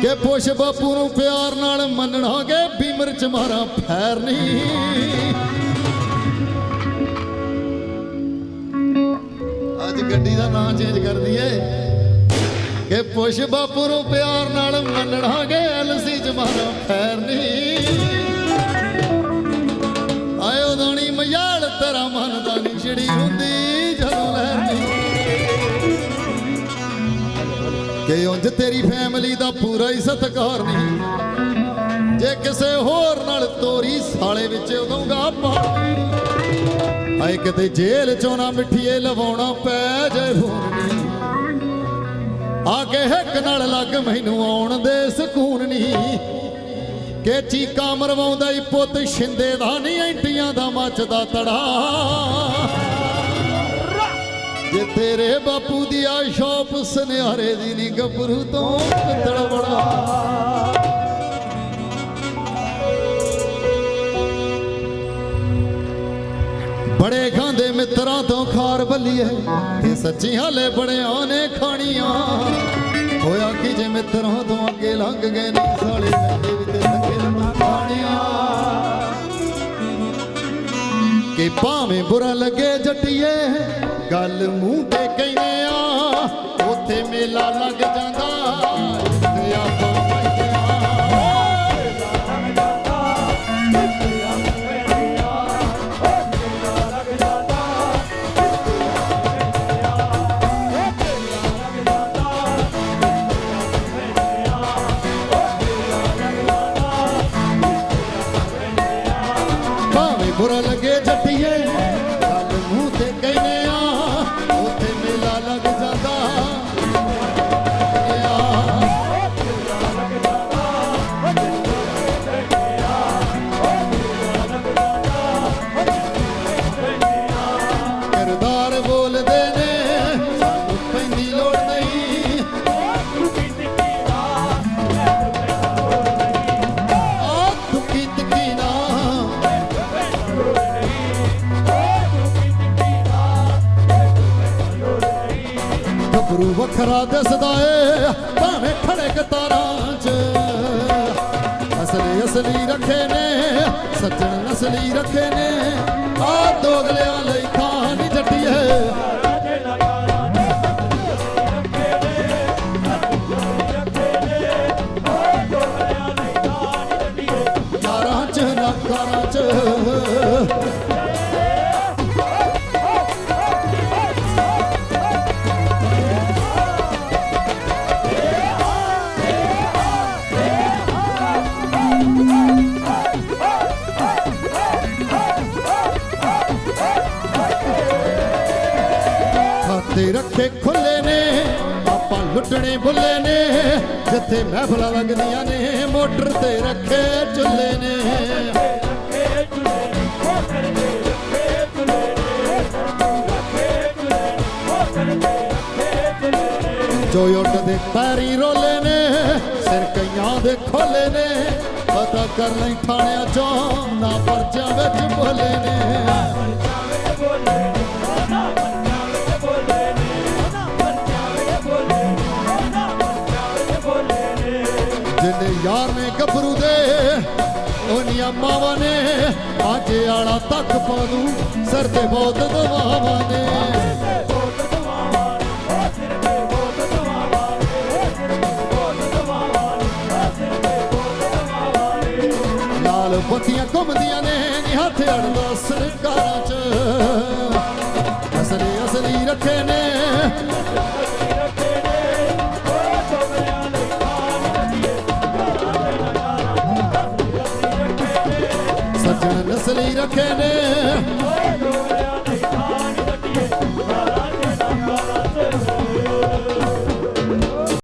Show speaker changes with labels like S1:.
S1: ਕਿ ਪੁੱਛ ਬਾਪੂ ਨੂੰ ਪਿਆਰ ਨਾਲ ਮੰਨਣਾਗੇ ਬਿਮਰ ਚ ਮਾਰਾ, ਫੈਰ ਨਹੀਂ। ਅੱਜ ਗੱਡੀ ਦਾ ਨਾਂ ਚੇਂਜ ਕਰ ਦਈਏ। ਕਿ ਪੁੱਛ ਬਾਪੂ ਨੂੰ ਪਿਆਰ ਨਾਲ ਮੰਨਣਾਗੇ ਐਲਸੀ ਚ ਮਾਰਾ, ਫੈਰ ਨਹੀਂ। ਆਇਓ ਦੋਣੀ ਮਜਾਲ ਤੇਰਾ ਮਨ ਦਾ ਨਹੀਂ ਛਿੜੀ ਹੁੰਦੀ। ਕਿ ਉਂਝ ਤੇਰੀ ਫੈਮਿਲੀ ਦਾ ਪੂਰਾ ਹੀ ਸਤਿਕਾਰ ਨਹੀਂ। ਜੇ ਕਿਸੇ ਹੋਰ ਨਾਲ ਤੋਰੀ ਸਾਲੇ ਵਿੱਚ ਉਦੋਂਗਾ ਪਾਣੀ ਆਏ ਕਿਤੇ ਜੇਲ੍ਹ ਚੋਂ ਨਾ ਮਿੱਠੀਏ ਲਵਾਉਣਾ ਪੈ ਜੇ ਫੋਨ ਆ ਕੇ ਹੱਕ ਨਾਲ ਲੱਗ ਮੈਨੂੰ ਆਉਣ ਦੇ ਸਕੂਨ ਨਹੀਂ। ਕੇ ਚੀਕਾ ਮਰਵਾਉਂਦਾ ਈ ਪੁੱਤ, ਛਿੰਦੇ ਦਾ ਨਹੀਂ, ਐਂਟੀਆਂ ਦਾ ਮੱਚਦਾ ਤੜਾ। ਜੇ ਤੇਰੇ ਬਾਪੂ ਦੀ ਆ ਸ਼ੌਪ ਸੁਨਿਆਰੇ ਦੀ ਨੀ ਗੱਭਰੂ ਤੋਂ ਪਿੱਤਲ ਬੜਾ ਬੜੇ ਖਾਂਦੇ ਮਿੱਤਰਾਂ ਤੋਂ ਖਾਰ ਬੱਲੀਏ ਤੇ ਸੱਚੀ ਹਾਲੇ ਬੜਿਆਂ ਨੇ ਖਾਣੀਆਂ। ਹੋਇਆ ਕਿ ਜੇ ਮਿੱਤਰਾਂ ਤੋਂ ਅੱਗੇ ਲੰਘ ਗਏ ਨੇ, ਸਾਲੇ ਲੈਂਦੇ ਵੀ ਤੇ ਲੱਗੇ ਲੰਮਾ ਖਾਣੀਆਂ। ਕਿ ਭਾਵੇਂ ਬੁਰਾ ਲੱਗੇ, ਜੱਟੀਏ। ਗੱਲ ਮੂੰਹ ਤੇ ਕਹਿੰਦੇ ਆ, ਉੱਥੇ ਮੇਲਾ ਲੱਗ ਜਾਂਦਾ। ਇੱਥੇ ਆਪਾਂ ਭਾਵੇਂ ਬੁਰਾ ਲੱਗੇ ਗੱਭਰੂ ਦਿਸਦਾ ਏ, ਭਾਵੇਂ ਖੜੇ ਕਤਾਰਾਂ 'ਚ। ਅਸਲੀ ਅਸਲੀ ਰੱਖੇ ਨੇ, ਸੱਜਣ ਨਸਲੀ ਰੱਖੇ ਨੇ ਆ ਦੋਗਲਿਆਂ ਲਈ ਖਾਤੇ ਰੱਖੇ ਖੁੱਲੇ ਨੇ, ਆਪਾਂ ਲੁੱਟਣੇ ਬੁੱਲੇ ਨੇ, ਜਿੱਥੇ ਮਹਿਫਲਾਂ ਲੱਗਦੀਆਂ ਨੇ, ਮੋਟਰ ਤੇ ਰੱਖੇ ਚੁੱਲੇ ਨੇ। ਜੋ ਉੱਡਦੇ ਪੈਰੀ ਰੋਲੇ ਨੇ, ਸਿਰ ਕਈਆਂ ਦੇ ਖੋਲੇ ਨੇ, ਪਤਾ ਕਰ ਲਈ ਥਾਣਿਆਂ ਚੋਂ ਨਾ ਪਰਚਾ ਵਿੱਚ ਬੋਲੇ ਨੇ। ਜਿੰਨੇ ਗੱਭਰੂ ਦੇ ਉਹਨੀਆਂ ਮਾਵਾਂ ਨੇ ਅੱਜ ਆਲਾ ਤੱਕ ਪਾਦੂ ਸਿਰ ਤੇ ਬਹੁਤ ਦਵਾਵਾਂ ਨੇ। ਲਾਲ ਬੱਤੀਆਂ ਘੁੰਮਦੀਆਂ ਨੇ, ਨੀ ਹੱਥ ਅੜਦਾ ਸਰਕਾਰਾਂ 'ਚ। ਅਸਲੀ ਅਸਲੀ ਰੱਖੇ ਨੇ। ਸੱਜਣ ਰੱਖੇ ਨੇ।